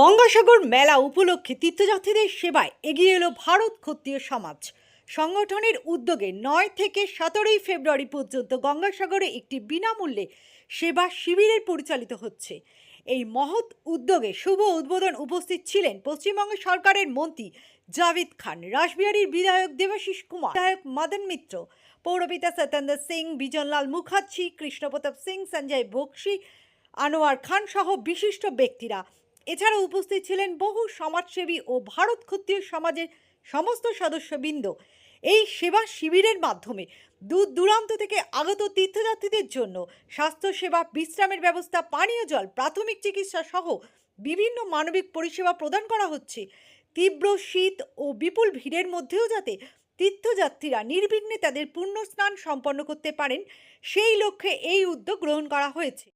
গঙ্গাসাগর মেলা উপলক্ষে তীর্থযাত্রীদের সেবায় এগিয়ে এলো ভারত ক্ষত্রিয় সমাজ সংগঠনের উদ্যোগে নয় থেকে সতেরোই ফেব্রুয়ারি পর্যন্ত গঙ্গাসাগরে একটি বিনামূল্যে সেবা শিবিরের পরিচালিত হচ্ছে এই মহৎ উদ্যোগে শুভ উদ্বোধন উপস্থিত ছিলেন পশ্চিমবঙ্গ সরকারের মন্ত্রী জাভেদ খান রাসবিহারীর বিধায়ক দেবাশিস কুমার বিধায়ক মদন মিত্র পৌরপিতা সত্যেন্দ্র সিং বিজনলাল মুখার্জি কৃষ্ণপ্রতাপ সিং সঞ্জয় বক্সি আনোয়ার খান সহ বিশিষ্ট ব্যক্তিরা এছাড়া উপস্থিত ছিলেন বহু সমাজসেবী ও ভারত ক্ষত্রিয় সমাজের সমস্ত সদস্যবৃন্দ এই সেবা শিবিরের মাধ্যমে দূর দূরান্ত থেকে আগত তীর্থযাত্রীদের জন্য স্বাস্থ্যসেবা বিশ্রামের ব্যবস্থা পানীয় জল প্রাথমিক চিকিৎসা সহ বিভিন্ন মানবিক পরিষেবা প্রদান করা হচ্ছে তীব্র শীত ও বিপুল ভিড়ের মধ্যেও যাতে তীর্থযাত্রীরা নির্বিঘ্নে তাদের পূর্ণ স্নান সম্পন্ন করতে পারেন সেই লক্ষ্যে এই উদ্যোগ গ্রহণ করা হয়েছে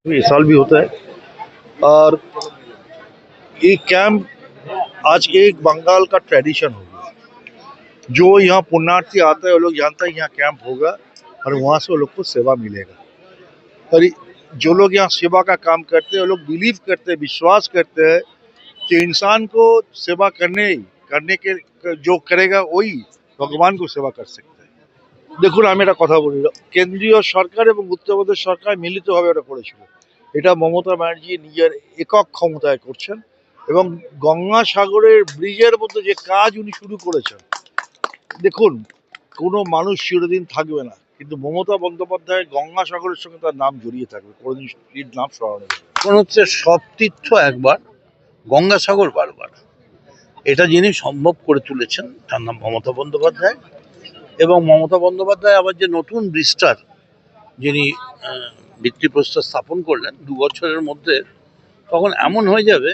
ಈ ಕ್ಯಾಂಪ್ આજ ಏಕ್ ಬಂಗಾಲ್ ಕಾ ಟ್ರೆಡಿಷನ್ ಹೋಗು. ಜೋ ಯಹಾ ಪುನಾರ್ಥಿ ಆತೇ ವೋ ಲೋಗ್ ಜಾನ್ತಾ ಹೈ ಯಹಾ ಕ್ಯಾಂಪ್ ಹೋಗಾ ಪರ ವಹಾ ಸೆ ಲೋಗ್ کو ಸೇವಾ ಮಿಲೇಗಾ. ಪರಿ ಜೋ ಲೋಗ್ ಯಹಾ ಸೇವಾ ಕಾ ಕಾಮ್ ಕರ್ತೇ ವೋ ಲೋಗ್ ಬಿಲೀಫ್ ಕರ್ತೇ ವಿಶ್ವಾಸ್ ಕರ್ತೇ ಹೈ ಕಿ ಇನ್ಸಾನ್ کو ಸೇವಾ ಕರ್ನೆ ಕರ್ನೆ ಕೆ ಜೋ کرےಗಾ ಓಹಿ ಭಗವಾನ್ کو ಸೇವಾ ಕರ್ ಸಕ್ತಾ ಹೈ. ದೇಖು ನಾ ಮೇರಾ ಕಥಾ ಬೋಲಿ ರಾ ಕೇಂದ್ರಿಯ ಸರ್ಕಾರ ಏಬೆ ಮುಕ್ತವಾದ ಸರ್ಕಾರ ಮಿಲಿತ ಹೋಬೆ ಓಡ ಕೋರೆಶು. ಇಟಾ ಮೋಮತಾ ಮರ್ಜಿ ನಿಯರ್ ಏಕಕ್ ಸಮತಾಯ್ ಕರ್ಚನ್. এবং গঙ্গাসাগরের ব্রিজের মধ্যে যে কাজ উনি শুরু করেছেন দেখুন কোনো মানুষ চিরদিন থাকবে না কিন্তু মমতা বন্দ্যোপাধ্যায় গঙ্গাসাগরের সঙ্গে তার নাম জড়িয়ে থাকবে কোনোদিন স্ত্রীর নাম স্মরণে কারণ হচ্ছে সব তীর্থ একবার গঙ্গাসাগর বারবার এটা যিনি সম্ভব করে তুলেছেন তার নাম মমতা বন্দ্যোপাধ্যায় এবং মমতা বন্দ্যোপাধ্যায় আবার যে নতুন ব্রিস্টার যিনি ভিত্তিপ্রস্তর স্থাপন করলেন দু বছরের মধ্যে তখন এমন হয়ে যাবে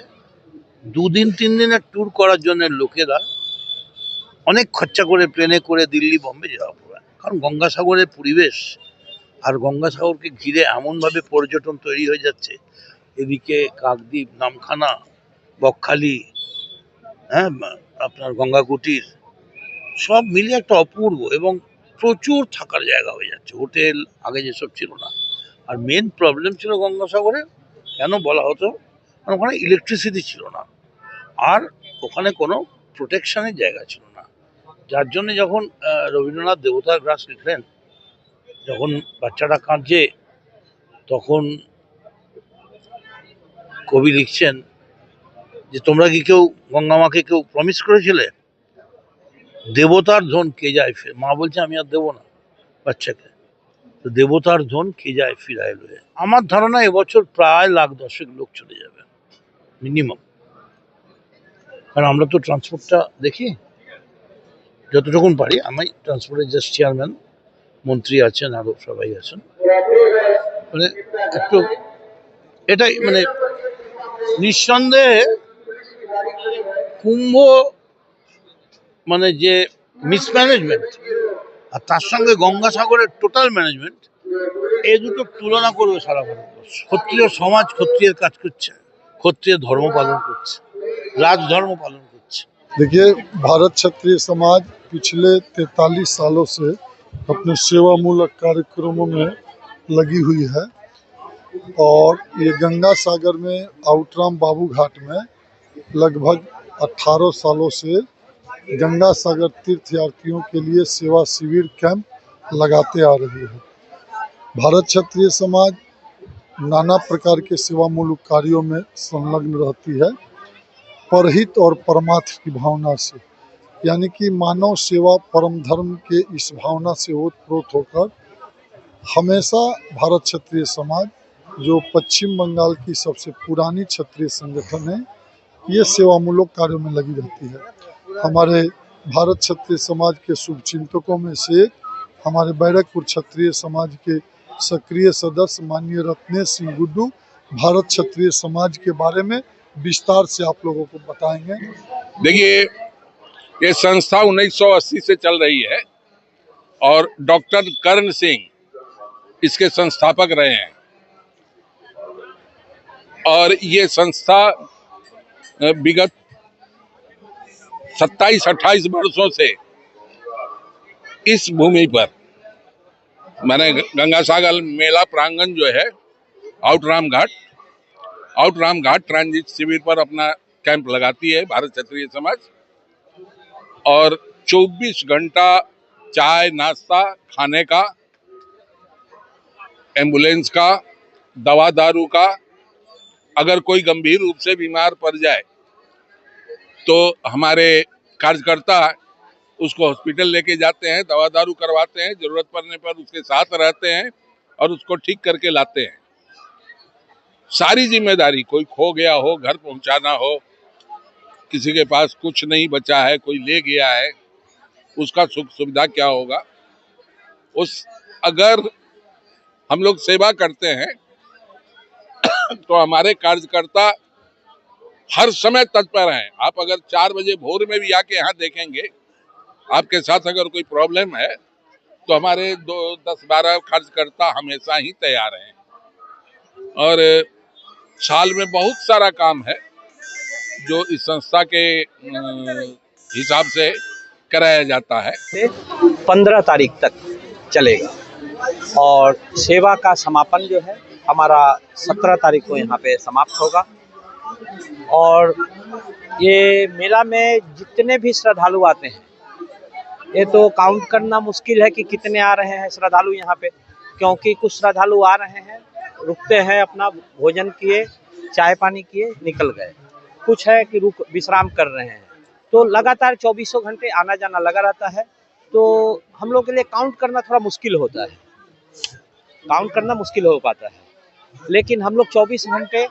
দুদিন তিন দিনের ট্যুর করার জন্য লোকেরা অনেক খরচা করে প্লেনে করে দিল্লি বম্বে যাওয়া পড়ে কারণ গঙ্গাসাগরের পরিবেশ আর গঙ্গাসাগরকে ঘিরে এমনভাবে পর্যটন তৈরি হয়ে যাচ্ছে এদিকে কাকদ্বীপ নামখানা বকখালি হ্যাঁ আপনার গঙ্গা কুটির সব মিলিয়ে একটা অপূর্ব এবং প্রচুর থাকার জায়গা হয়ে যাচ্ছে হোটেল আগে যেসব ছিল না আর মেন প্রবলেম ছিল গঙ্গাসাগরে কেন বলা হতো ওখানে ইলেকট্রিসিটি ছিল না আর ওখানে কোনো প্রোটেকশানের জায়গা ছিল না যার জন্য যখন রবীন্দ্রনাথ দেবতার গ্রাস লিখলেন যখন বাচ্চাটা কাঁদছে তখন কবি লিখছেন যে তোমরা কি কেউ গঙ্গা মাকে কেউ প্রমিস করেছিলে দেবতার ধন কে যায় ফের মা বলছে আমি আর দেবো না বাচ্চাকে তো দেবতার ধন কে যায় ফিরায় লয়ে আমার ধারণা এবছর প্রায় লাখ দশেক লোক চলে যাবে মিনিমাম কারণ আমরা তো ট্রান্সপোর্টটা দেখি যতটুকুন পারি আমি ট্রান্সপোর্টের জাস্ট চেয়ারম্যান মন্ত্রী আছেন আরও সবাই আছেন মানে একটু এটাই মানে নিঃসন্দেহে কুম্ভ মানে যে মিসম্যানেজমেন্ট আর তার সঙ্গে গঙ্গাসাগরের টোটাল ম্যানেজমেন্ট এই দুটো তুলনা করবে সারা ভারতবর্ষ ক্ষত্রিয় সমাজ ক্ষত্রিয়ের কাজ করছে क्षत्रिय धर्म पालन कर राजधर्म पालन कर देखिए भारत क्षत्रिय समाज पिछले तैतालीस सालों से अपने सेवा मूलक कार्यक्रमों में लगी हुई है और ये गंगा सागर में आउटराम बाबू घाट में लगभग 18 सालों से गंगा सागर तीर्थयात्रियों के लिए सेवा शिविर कैंप लगाते आ रही है भारत क्षत्रिय समाज नाना प्रकार के सेवामूलक कार्यों में संलग्न रहती है परहित और परमार्थ की भावना से यानी कि मानव सेवा परम धर्म के इस भावना से ओतप्रोत होकर हमेशा भारत क्षत्रिय समाज जो पश्चिम बंगाल की सबसे पुरानी क्षत्रिय संगठन है ये सेवामूलक कार्यों में लगी रहती है हमारे भारत क्षत्रिय समाज के शुभ में से हमारे बैरकपुर क्षत्रिय समाज के सक्रिय सदस्य माननीय रत्नेश सिंह गुड्डू भारत क्षत्रिय समाज के बारे में विस्तार से आप लोगों को बताएंगे देखिए ये संस्था 1980 से चल रही है और डॉक्टर कर्ण सिंह इसके संस्थापक रहे हैं और ये संस्था विगत 27-28 वर्षों से इस भूमि पर मैंने गंगा सागर मेला प्रांगण जो है Outram Ghat Outram Ghat transit शिविर पर अपना कैंप लगाती है भारत क्षत्रिय समाज और 24 घंटा चाय नाश्ता खाने का एम्बुलेंस का दवा दारू का अगर कोई गंभीर रूप से बीमार पड़ जाए तो हमारे कार्यकर्ता उसको हॉस्पिटल लेके जाते हैं दवा दारू करवाते हैं जरूरत पड़ने पर उसके साथ रहते हैं और उसको ठीक करके लाते हैं सारी जिम्मेदारी कोई खो गया हो घर पहुंचाना हो किसी के पास कुछ नहीं बचा है कोई ले गया है उसका सुख सुविधा क्या होगा उस अगर हम लोग सेवा करते हैं तो हमारे कार्यकर्ता हर समय तत्पर हैं आप अगर चार बजे भोर में भी आके यहाँ देखेंगे आपके साथ अगर कोई प्रॉब्लम है तो हमारे दो दस बारह खर्चकर्ता हमेशा ही तैयार हैं और साल में बहुत सारा काम है जो इस संस्था के हिसाब से कराया जाता है पंद्रह तारीख तक चलेगा और सेवा का समापन जो है हमारा सत्रह तारीख को यहाँ पे समाप्त होगा और ये मेला में जितने भी श्रद्धालु आते हैं ये तो काउंट करना मुश्किल है कि कितने आ रहे हैं श्रद्धालु यहाँ पे क्योंकि कुछ श्रद्धालु आ रहे हैं रुकते हैं अपना भोजन किए चाय पानी किए निकल गए कुछ है कि रुक विश्राम कर रहे हैं तो लगातार चौबीसों घंटे आना जाना लगा रहता है तो हम लोग के लिए काउंट करना थोड़ा मुश्किल होता है काउंट करना मुश्किल हो पाता है लेकिन हम लोग चौबीस घंटे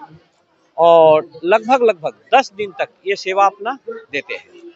और लगभग लगभग दस दिन तक ये सेवा अपना देते हैं